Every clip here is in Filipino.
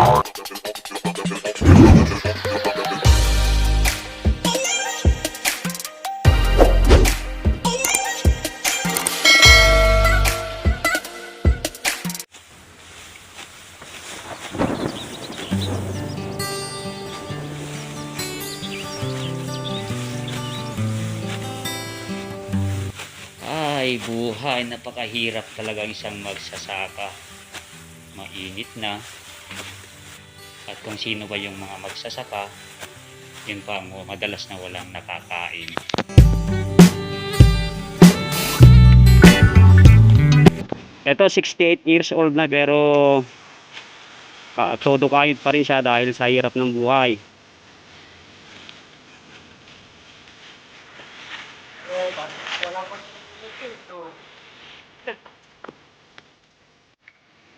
Ay, buhay. Napakahirap talaga ang isang magsasaka. Mainit na. At kung sino ba yung mga magsasaka, yun pa mo, madalas na walang nakakain. Ito, 68 years old na pero uh, todo kayod pa rin siya dahil sa hirap ng buhay.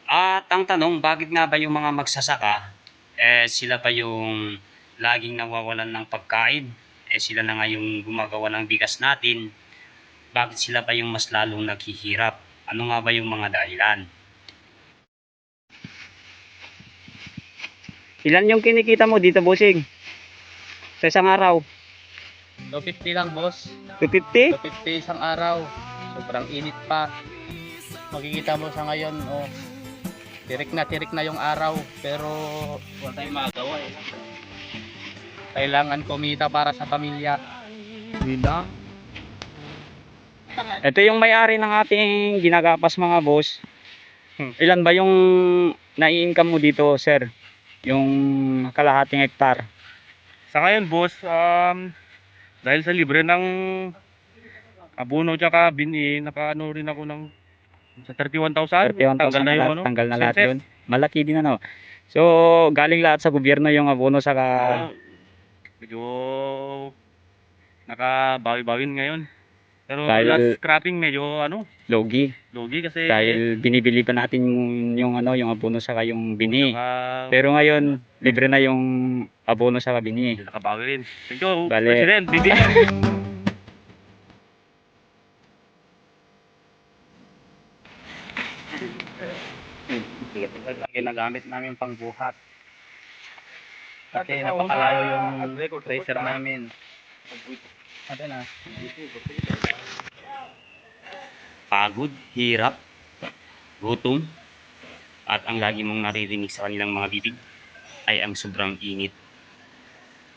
At ang tanong, bakit nga ba yung mga magsasaka, eh sila pa yung laging nawawalan ng pagkain, eh sila na nga yung gumagawa ng bigas natin, bakit sila pa yung mas lalong naghihirap? Ano nga ba yung mga dahilan? Ilan yung kinikita mo dito, bossing? Sa isang araw? 250 lang boss. 250? 250 isang araw. Sobrang init pa. Makikita mo sa ngayon, oh, tirik na tirik na yung araw. Pero wala tayong magawa eh. Kailangan kumita para sa pamilya. Bilang. Ito yung may-ari ng ating ginagapas mga boss. Hmm. Ilan ba yung nai-income mo dito, sir? Yung kalahating hektar. Sa ngayon, boss, um, dahil sa libre ng abono tsaka bini, nakaano rin ako ng sa 31,000. 31,000 Tanggal na yung lahat, ano. tanggal na lahat yun. Malaki din ano. So, galing lahat sa gobyerno yung abono sa Ah, medyo nakabawi-bawin ngayon. Pero Dahil- last cropping medyo ano, logi. logi kasi Dahil binibili pa natin yung, yung ano, yung abono sa yung bini. Saka, Pero ngayon, libre na yung abono sa bini. nakabawi rin. Thank you, Bale. President. Bibi. Ginagamit namin pang buhat. Kasi napakalayo yung tracer namin. Ano na? Pagod, hirap, gutom, at ang lagi mong naririnig sa kanilang mga bibig ay ang sobrang init.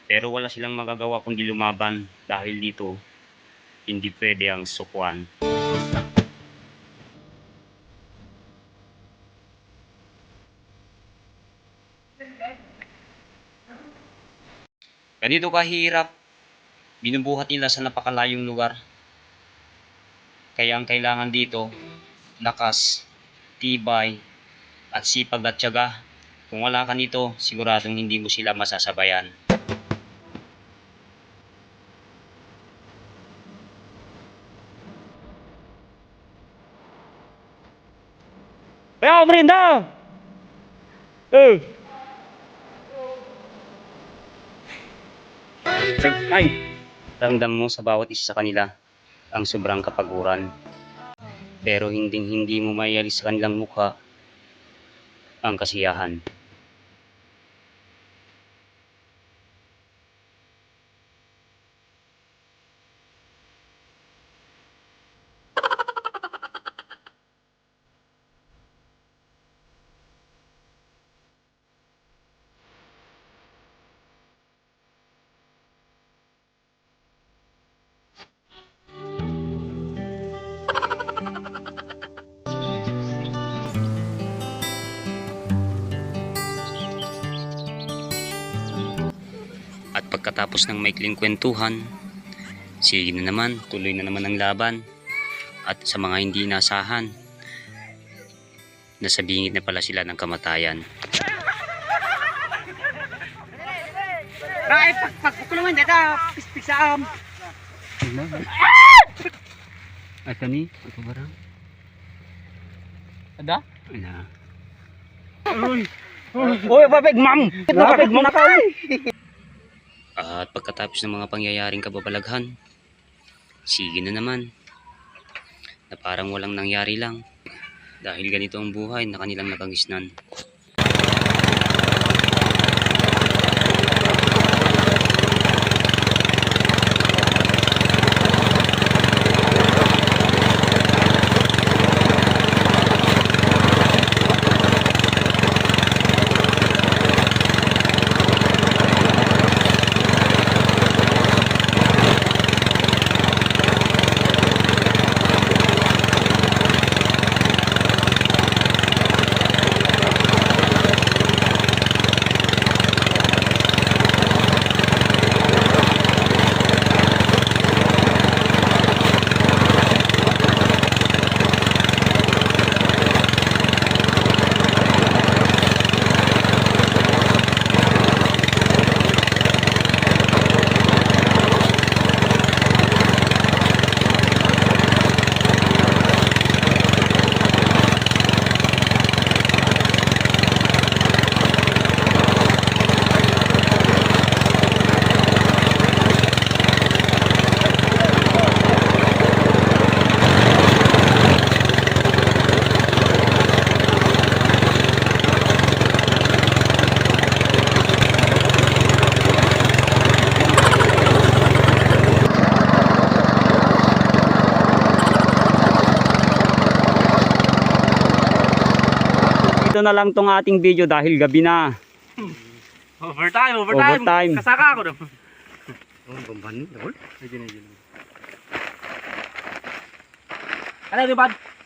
Pero wala silang magagawa kundi lumaban dahil dito hindi pwede ang sukuan. Ganito kahirap, binubuhat nila sa napakalayong lugar. Kaya ang kailangan dito, lakas, tibay, at sipag at tiyaga. Kung wala ka nito, siguradong hindi mo sila masasabayan. Kaya, Brenda! Eh! Ay! Ramdam mo sa bawat isa sa kanila ang sobrang kapaguran. Pero hindi hindi mo maialis sa kanilang mukha ang kasiyahan. Pagkatapos ng maikling kwentuhan, sige na naman, tuloy na naman ang laban. At sa mga hindi inasahan, nasa bingit na pala sila ng kamatayan. Ay, pagpukulungan dito, pispik sa am. Ito ni, ito barang? Ada? Ano? Uy, papig ma'am. Papig ka. At pagkatapos ng mga pangyayaring kababalaghan, sige na naman. Na parang walang nangyari lang. Dahil ganito ang buhay na kanilang nakagisnan. Dito na lang tong ating video dahil gabi na. Overtime, Overtime. Kasaka ako na. Oh, bambani, Ano, di ba?